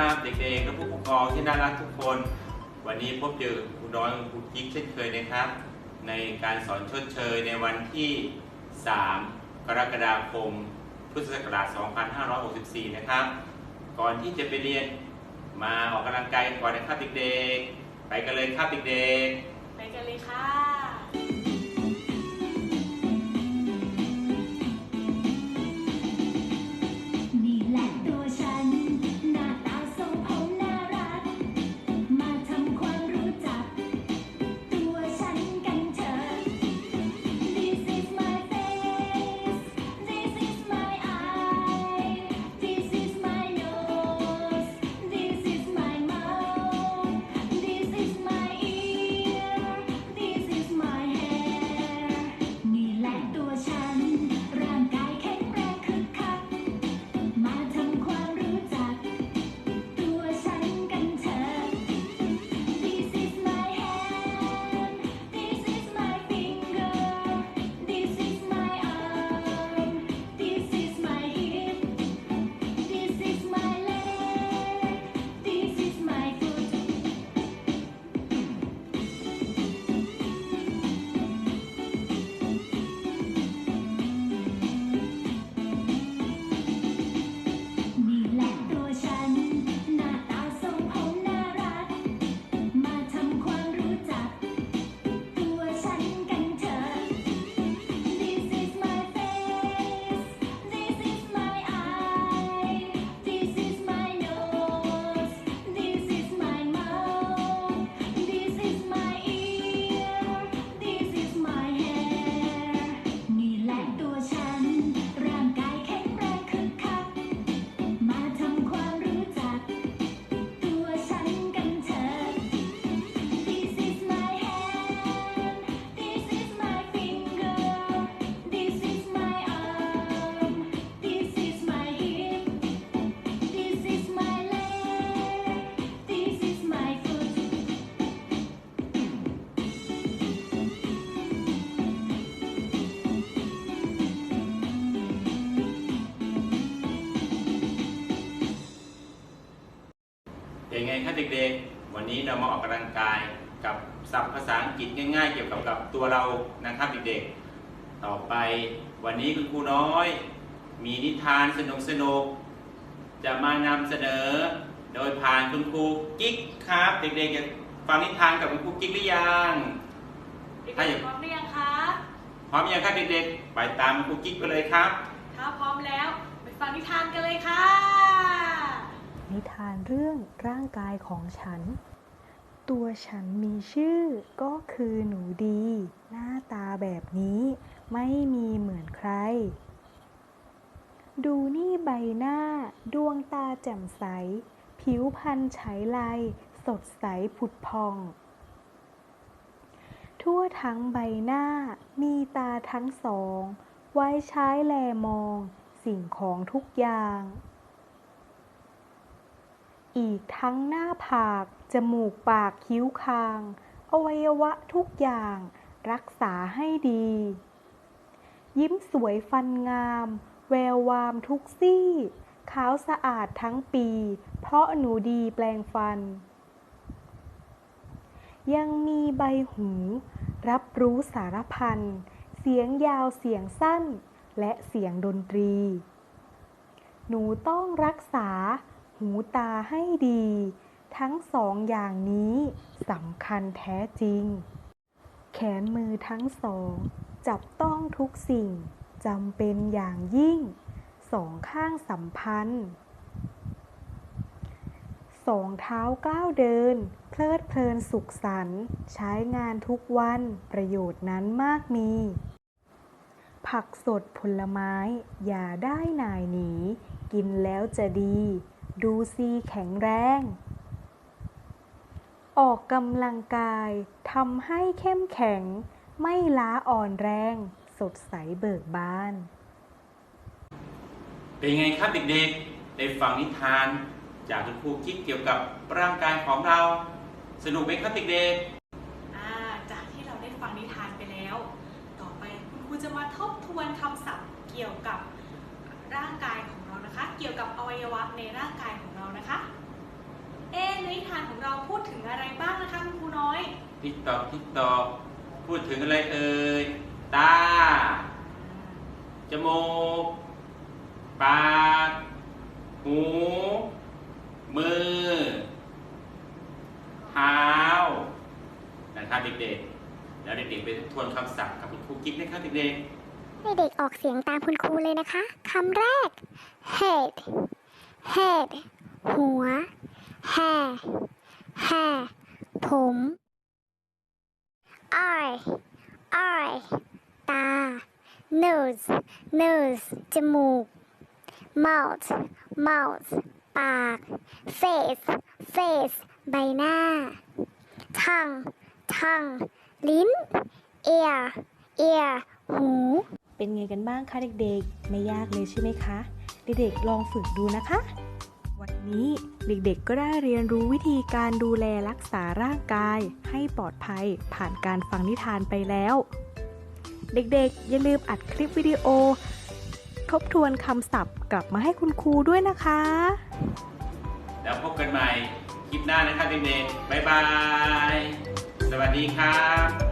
ครับเด็กๆและผู้ปกครองที่น่ารักทุกคน วันนี้พบเจอครูน้อยกับครูกิ๊กเช่นเคยนะครับ ในการสอนชดเชยในวันที่ 3 กรกฎาคม พุทธศักราช 2564 นะครับ ก่อนที่จะไปเรียนมาออกกำลังกายก่อนนะครับเด็กๆ ไปกันเลยครับเด็กๆ ไปกันเลยค่ะ เป็นไงครับเด็กๆ วันนี้เรามาออกกำลังกายกับศัพท์ภาษาอังกฤษง่าย ๆ เกี่ยวกับกับตัวเรานะครับเด็กๆ ต่อไปวันนี้คุณครูน้อย มีนิทานสนุกๆจะมานำเสนอ โดยผ่านคุณครูกิ๊กครับ เด็กๆจะฟังนิทานกับคุณครูกิ๊กหรือยังเด็กถ้าอย่างๆพร้อมหรือยังคะพร้อมยังครับเด็กๆ ไปตามคุณครูกิ๊กไปเลยครับ ถ้าพร้อมแล้ว ไปฟังนิทานกันเลยค่ะ นิทานเรื่องร่างกายของฉัน ตัวฉันมีชื่อก็คือหนูดี หน้าตาแบบนี้ไม่มีเหมือนใคร ดูนี่ใบหน้า ดวงตาแจ่มใส ผิวพรรณใช้ไลสดใสผุดพอง ทั่วทั้งใบหน้ามีตาทั้งสอง ไว้ใช้แลมองสิ่งของทุกอย่าง อีกทั้งหน้าผาก จมูกปากคิ้วคาง อวัยวะทุกอย่าง รักษาให้ดี ยิ้มสวยฟันงาม แวววามทุกซี่ ขาวสะอาดทั้งปี เพราะหนูดีแปลงฟัน ยังมีใบหู รับรู้สารพัน เสียงยาวเสียงสั้น และเสียงดนตรี หนูต้องรักษา หูตาให้ดี ทั้งสองอย่างนี้สำคัญแท้จริง แขนมือทั้งสอง จับต้องทุกสิ่งจำเป็นอย่างยิ่ง สองข้างสัมพันธ์ สองเท้าก้าวเดิน เพลิดเพลินสุขสันต์ใช้งานทุกวันประโยชน์นั้นมากมี ผักสดผลไม้อย่าได้นายหนี กินแล้วจะดี ดูซีแข็งแรง ออกกำลังกายทำให้เข้มแข็ง ไม่ล้าอ่อนแรง สดใสเบิกบาน เป็นไงครับเด็กๆ ได้ฟังนิทาน จากคุณครูกิ๊กเกี่ยวกับร่างกายของเรา สนุกไหมครับเด็กๆอ่าจากที่เราได้ฟังนิทานไปแล้ว ต่อไปคุณครูจะมาทบทวนคำศัพท์เกี่ยวกับร่างกายของเรานะคะ เกี่ยวกับอวัยวะในร่างกายของเรานะคะ เอ๊ะในนิทานของเราพูดถึงอะไรบ้างนะคะคุณครูน้อย ติ๊กตอกติ๊กตอกพูดถึงอะไรเอ่ย ตา จมูก ปาก หู มือ เท้า นะครับเด็กๆ แล้วเด็กๆไปทบทวนคำศัพท์กับคุณครูกิ๊กนะครับเด็กให้เด็กออกเสียงตามคุณครูเลยนะคะ คำแรก head head หัว hair hair ผม eye eye ตา nose nose จมูก mouth mouth ปาก face face ใบหน้า tongue tongue ลิ้น ear ear หู เป็นไงกันบ้างคะเด็กๆ ไม่ยากเลยใช่ไหมคะ เด็กๆ ลองฝึกดูนะคะ วันนี้เด็กๆก็ได้เรียนรู้วิธีการดูแลรักษาร่างกาย ให้ปลอดภัยผ่านการฟังนิทานไปแล้ว เด็กๆ อย่าลืมอัดคลิปวิดีโอ ทบทวนคำศัพท์กลับมาให้คุณครูด้วยนะคะ แล้วพบกันใหม่คลิปหน้านะครับเด็กๆบ๊ายบาย สวัสดีครับ